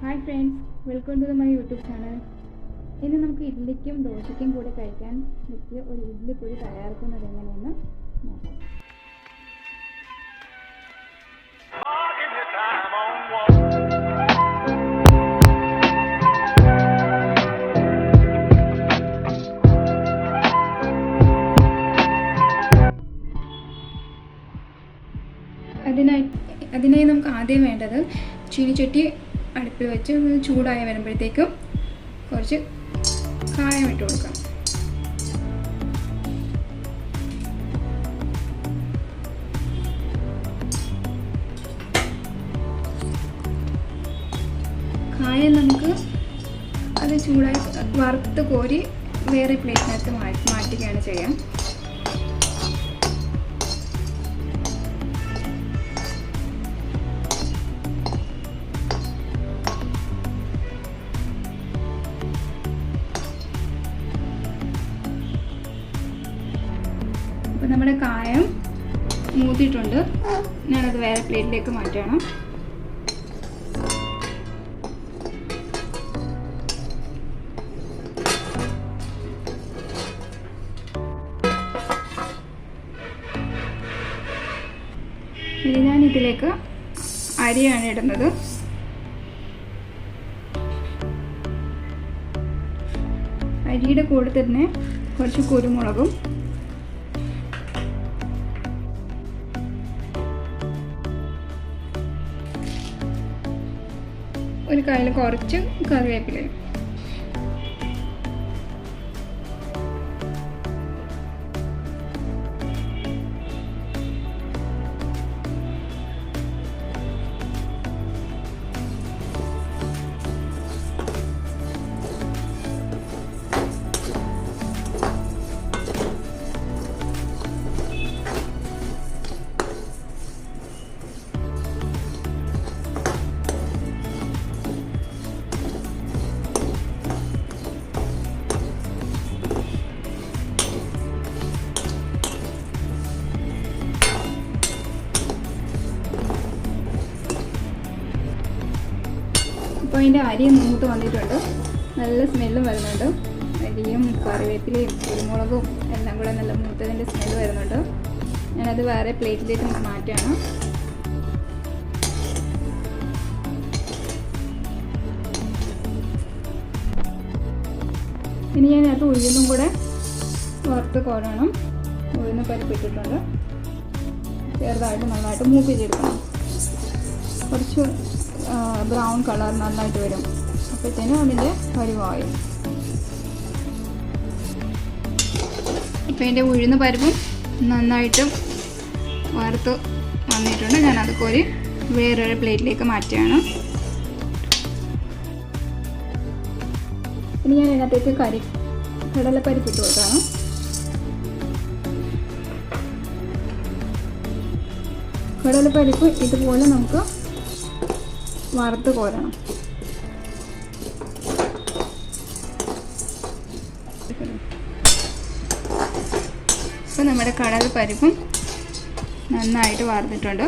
Hi friends welcome to my YouTube channel ഇന്ന് നമുക്ക് ഇഡ്ഡലിക്കും ദോശയ്ക്കും കൂടി കഴിക്കാൻ പറ്റിയ ഒരു ഇഡ്ഡലിപ്പൊടി തയ്യാറാക്കുന്നത് എങ്ങനെയെന്ന് നോക്കാം. അതിനായി അതിനായി നമുക്ക് ആദ്യം വേണ്ടത് ചീനിച്ചട്ടി അടുപ്പിൽ വെച്ച് ചൂടായി വരുമ്പോഴത്തേക്കും കുറച്ച് കായം ഇട്ട് കൊടുക്കാം. കായം നമുക്ക് അത് ചൂടായി വറുത്ത് കോരി വേറെ പ്ലേറ്റിനകത്ത് മാറ്റി മാറ്റുകയാണ് ചെയ്യാം. അപ്പോൾ നമ്മുടെ കായം മൂത്തിയിട്ടുണ്ട്. ഞാനത് വേറെ പ്ലേറ്റിലേക്ക് മാറ്റണം ഇനി ഞാൻ ഇതിലേക്ക് അരിയാണ് ഇടുന്നത്. അരിയുടെ കൂടെ തന്നെ കുറച്ച് കുരുമുളകും ഒരു കയ്യിൽ കുറച്ച് കറിവേപ്പിലയും. അപ്പോൾ അതിന്റെ അരിയും മൂത്ത് വന്നിട്ടുണ്ട്. നല്ല സ്മെല്ലും വരുന്നുണ്ട്. അരിയും കറിവേപ്പിലയും കുരുമുളകും എല്ലാം കൂടെ നല്ല മൂത്തതിന്റെ സ്മെല്ല് വരുന്നുണ്ട്. ഞാനത് വേറെ പ്ലേറ്റിലേക്ക് മാറ്റുകയാണ്. ഇനി ഞാൻ അത് ഉഴുന്നും കൂടെ വറുത്ത് കോരണം. ഉഴുന്ന് പരിപ്പിട്ടിട്ടുണ്ട്. ചെറുതായിട്ട് നന്നായിട്ട് മൂപ്പിച്ചെടുക്കണം. കുറച്ച് ബ്രൗൺ കളർ നന്നായിട്ട് വരും. അപ്പോഴത്തേനും അതിന്റെ പരിവായി. അപ്പോൾ എന്റെ ഉഴുന്ന് പരിപ്പും നന്നായിട്ടും വറുത്ത് വന്നിട്ടുണ്ട്. ഞാനത് കോരി വേറൊരു പ്ലേറ്റിലേക്ക് മാറ്റുകയാണ്. ഇനി ഞാൻ ഇതിനകത്തേക്ക് കരി കടലപ്പരിപ്പ് ഇട്ട് കൊടുക്കണം കടലപ്പരിപ്പ് ഇതുപോലെ നമുക്ക് വറുത്ത് കോരണം. ഇപ്പം നമ്മുടെ കടൽ പരിപ്പും നന്നായിട്ട് വറുത്തിട്ടുണ്ട്.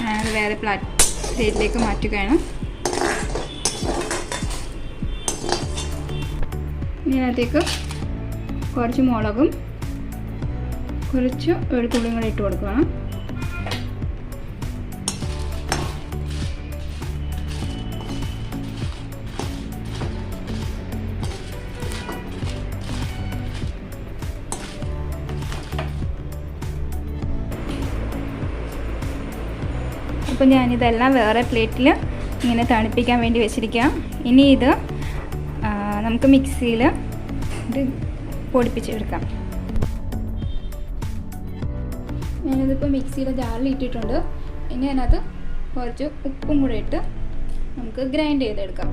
ഞാനത് വേറെ പ്ലാറ്റ് പ്ലേറ്റിലേക്ക് മാറ്റുകയാണ്. ഇതിനകത്തേക്ക് കുറച്ച് മുളകും കുറച്ച് വെളുത്തുള്ളിയും കൂടെ ഇട്ട് കൊടുക്കണം. അപ്പോൾ ഞാനിതെല്ലാം വേറെ പ്ലേറ്റിൽ ഇങ്ങനെ തണുപ്പിക്കാൻ വേണ്ടി വെച്ചിരിക്കാം. ഇനി ഇത് നമുക്ക് മിക്സിയിൽ ഇത് പൊടിപ്പിച്ചെടുക്കാം. ഞാനിതിപ്പോൾ മിക്സിയുടെ ജാറിൽ ഇട്ടിട്ടുണ്ട്. ഇനി അതിനകത്ത് കുറച്ച് ഉപ്പും കൂടെ ഇട്ട് നമുക്ക് ഗ്രൈൻഡ് ചെയ്തെടുക്കാം.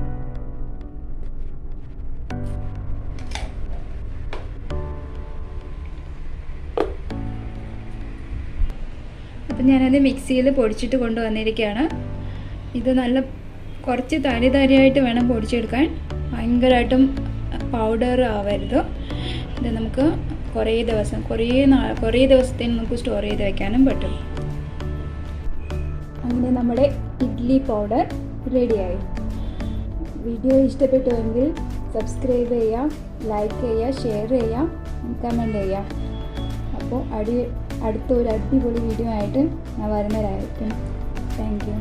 അപ്പം ഞാനത് മിക്സിയിൽ പൊടിച്ചിട്ട് കൊണ്ടുവന്നിരിക്കുകയാണ്. ഇത് നല്ല കുറച്ച് തരി തരിയായിട്ട് വേണം പൊടിച്ചെടുക്കാൻ. ഭയങ്കരമായിട്ടും പൗഡർ ആവരുത്. ഇത് നമുക്ക് കുറേ ദിവസം കുറേ നാ കുറേ ദിവസത്തേന് നമുക്ക് സ്റ്റോർ ചെയ്ത് വെക്കാനും പറ്റും. അങ്ങനെ നമ്മുടെ ഇഡ്ഡലി പൗഡർ റെഡിയായി വീഡിയോ ഇഷ്ടപ്പെട്ടുവെങ്കിൽ സബ്സ്ക്രൈബ് ചെയ്യുക ലൈക്ക് ചെയ്യുക ഷെയർ ചെയ്യുക കമന്റ് ചെയ്യുക. അപ്പോൾ അടി അടുത്ത ഒരു അടിപൊളി വീഡിയോ ആയിട്ട് ഞാൻ വരുന്നവരായിരിക്കും. Thank you